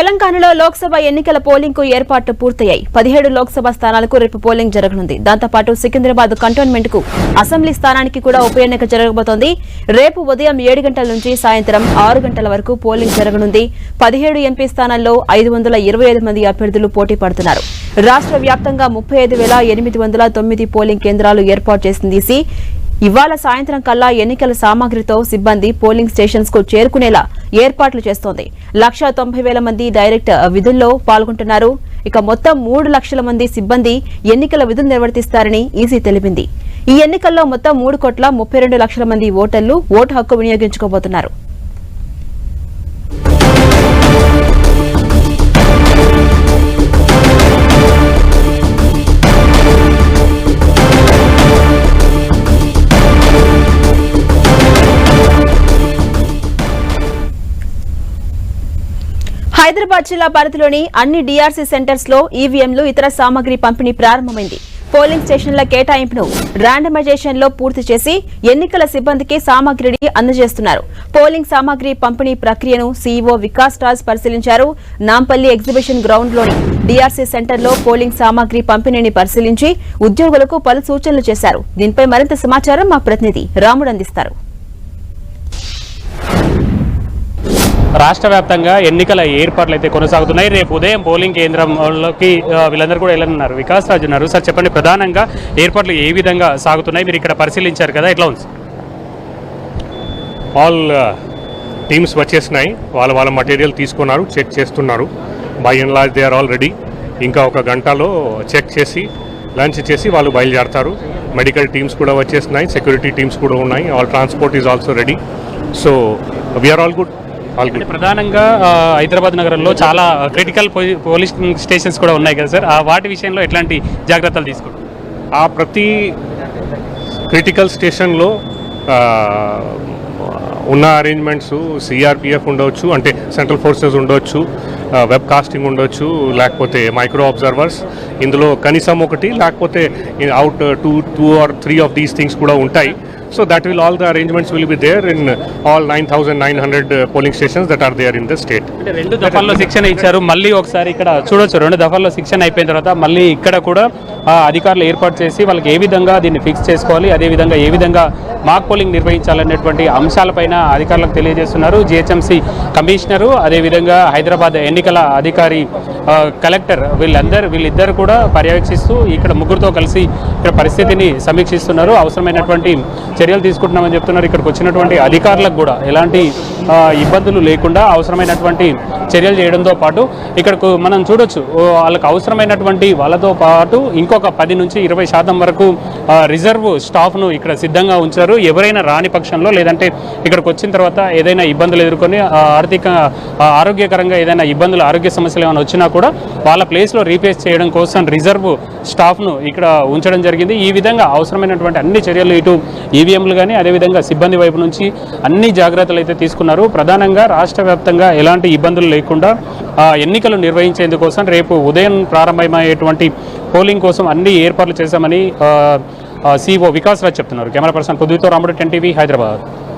తెలంగాణలో లోక్సభ ఎన్నికల పోలింగ్కు ఏర్పాట్లు పూర్తయ్యాయి. పదిహేడు లోక్సభ స్థానాలకు రేపు పోలింగ్ జరగనుంది. దాంతోపాటు సికింద్రాబాద్ కంటోన్మెంట్కు అసెంబ్లీ స్థానానికి కూడా ఉప ఎన్నిక జరగబోతోంది. రేపు ఉదయం ఏడు గంటల నుంచి సాయంత్రం ఆరు గంటల వరకు పోలింగ్ జరగనుంది. పదిహేడు ఎంపీ స్థానాల్లో ఐదు వందల ఇరవై ఐదు మంది అభ్యర్థులు పోటీ పడుతున్నారు. రాష్ట్ర వ్యాప్తంగా ముప్పై ఐదు వేల ఎనిమిది వందల తొమ్మిది పోలింగ్ కేంద్రాలు ఏర్పాటు చేసింది ఇవాళ సాయంత్రం కల్లా ఎన్నికల సామాగ్రితో సిబ్బంది పోలింగ్ స్టేషన్స్కు చేరుకునేలా ఏర్పాట్లు చేస్తోంది. లక్ష తొంభై వేల మంది డైరెక్ట్ విధుల్లో పాల్గొంటున్నారు. ఇక మొత్తం మూడు లక్షల మంది సిబ్బంది ఎన్నికల విధులు నిర్వర్తిస్తారని ఈసీ తెలిపింది. ఈ ఎన్నికల్లో మొత్తం మూడు కోట్ల ముప్పై రెండు లక్షల మంది ఓటర్లు ఓటు హక్కు వినియోగించుకోబోతున్నారు. హైదరాబాద్ జిల్లా పరిధిలోని అన్ని డిఆర్సీ సెంటర్స్లో ఈవీఎంలు ఇతర సామాగ్రి పంపిణీ ప్రారంభమైంది. పోలింగ్ స్టేషన్ల కేటాయింపును ర్యాండమైజేషన్లో పూర్తి చేసి ఎన్నికల సిబ్బందికి సామాగ్రిని అందజేస్తున్నారు. పోలింగ్ సామాగ్రి పంపిణీ ప్రక్రియను సీఈఓ వికాస్ రాజ్ పరిశీలించారు. నాంపల్లి ఎగ్జిబిషన్ గ్రౌండ్లోని డీఆర్సీ సెంటర్లో పోలింగ్ సామాగ్రి పంపిణీని పరిశీలించి ఉద్యోగులకు పలు సూచనలు చేశారు. దీనిపై మరింత సమాచారం మా ప్రతినిధి రాముడు అందిస్తారు. రాష్ట్ర వ్యాప్తంగా ఎన్నికల ఏర్పాట్లు అయితే కొనసాగుతున్నాయి. రేపు ఉదయం పోలింగ్ కేంద్రంలోకి వీళ్ళందరూ కూడా వెళ్ళనున్నారు. వికాస్ రాజు ఉన్నారు. సార్ చెప్పండి ప్రధానంగా ఏర్పాట్లు ఏ విధంగా సాగుతున్నాయి? మీరు ఇక్కడ పరిశీలించారు కదా ఎట్లా ఉంది? ఆల్ టీమ్స్ uh, వచ్చేసినాయి. వాళ్ళ వాళ్ళ మటీరియల్ తీసుకున్నారు చెక్ చేస్తున్నారు. By and large they are already ఇంకా ఒక గంటలో చెక్ చేసి లంచ్ చేసి వాళ్ళు బయలుదేరతారు. మెడికల్ టీమ్స్ కూడా వచ్చేసినాయి సెక్యూరిటీ టీమ్స్ కూడా ఉన్నాయి. All transport is also ready so we're all good అంటే ప్రధానంగా హైదరాబాద్ నగరంలో చాలా క్రిటికల్ పోలీస్ స్టేషన్స్ కూడా ఉన్నాయి కదా సార్. ఆ వాటి విషయంలో ఎట్లాంటి జాగ్రత్తలు తీసుకుంటారు ఆ ప్రతి క్రిటికల్ స్టేషన్లో ఉన్న అరేంజ్మెంట్స్ సిఆర్పిఎఫ్ ఉండవచ్చు అంటే సెంట్రల్ ఫోర్సెస్ ఉండొచ్చు వెబ్ కాస్టింగ్ ఉండొచ్చు లేకపోతే మైక్రో అబ్జర్వర్స్ ఇందులో కనీసం ఒకటి లేకపోతే out to two or three of these things కూడా ఉంటాయి. So that will all the arrangements will be there in all nine thousand nine hundred polling stations that are there in the state అంటే రెండు దఫాల్లో శిక్షణ ఇచ్చారు. మళ్ళీ ఒకసారి ఇక్కడ చూడొచ్చు. రెండు దఫాల్లో శిక్షణ అయిపోయిన తర్వాత మళ్ళీ ఇక్కడ కూడా అధికారులు ఏర్పాటు చేసి వాళ్ళకి ఏ విధంగా దీన్ని ఫిక్స్ చేసుకోవాలి అదే విధంగా ఏ విధంగా మాక్ పోలింగ్ నిర్వహించాలనేటువంటి అంశాలపైన అధికారులకు తెలియజేస్తున్నారు. జిహెచ్ఎంసీ కమిషనరు అదేవిధంగా హైదరాబాద్ ఎన్నికల అధికారి కలెక్టర్ వీళ్ళందరూ వీళ్ళిద్దరు కూడా పర్యవేక్షిస్తూ ఇక్కడ ముగ్గురుతో కలిసి ఇక్కడ పరిస్థితిని సమీక్షిస్తున్నారు. అవసరమైనటువంటి చర్యలు తీసుకుంటున్నామని చెప్తున్నారు. ఇక్కడికి వచ్చినటువంటి అధికారులకు కూడా ఎలాంటి ఇబ్బందులు లేకుండా అవసరమైనటువంటి చర్యలు చేయడంతో పాటు ఇక్కడకు మనం చూడొచ్చు వాళ్ళకు అవసరమైనటువంటి వాళ్ళతో పాటు ఇంకొక పది నుంచి ఇరవై శాతం వరకు రిజర్వ్ స్టాఫ్ను ఇక్కడ సిద్ధంగా ఉంచారు. ఎవరైనా రాని పక్షంలో లేదంటే ఇక్కడికి వచ్చిన తర్వాత ఏదైనా ఇబ్బందులు ఎదుర్కొని ఆర్థిక ఆరోగ్యకరంగా ఏదైనా ఇబ్బందులు ఆరోగ్య సమస్యలు ఏమైనా వచ్చినా కూడా వాళ్ళ ప్లేస్లో రీప్లేస్ చేయడం కోసం రిజర్వ్ స్టాఫ్ను ఇక్కడ ఉంచడం జరిగింది. ఈ విధంగా అవసరమైనటువంటి అన్ని చర్యలు ఇటు ఈవీఎంలు కానీ అదేవిధంగా సిబ్బంది వైపు నుంచి అన్ని జాగ్రత్తలు అయితే తీసుకున్నారు. ప్రధానంగా రాష్ట్ర వ్యాప్తంగా ఎలాంటి ఇబ్బందులు లేకుండా ఆ, ఎన్నికలు నిర్వహించేందుకోసం రేపు ఉదయం ప్రారంభమయ్యేటువంటి పోలింగ్ కోసం అన్ని ఏర్పాట్లు చేశామని సిఓ వికాస్ రాజ్ చెప్తున్నారు. కెమెరా పర్సన్ పొద్దుతో రాముడు టెన్ టీవీ హైదరాబాద్.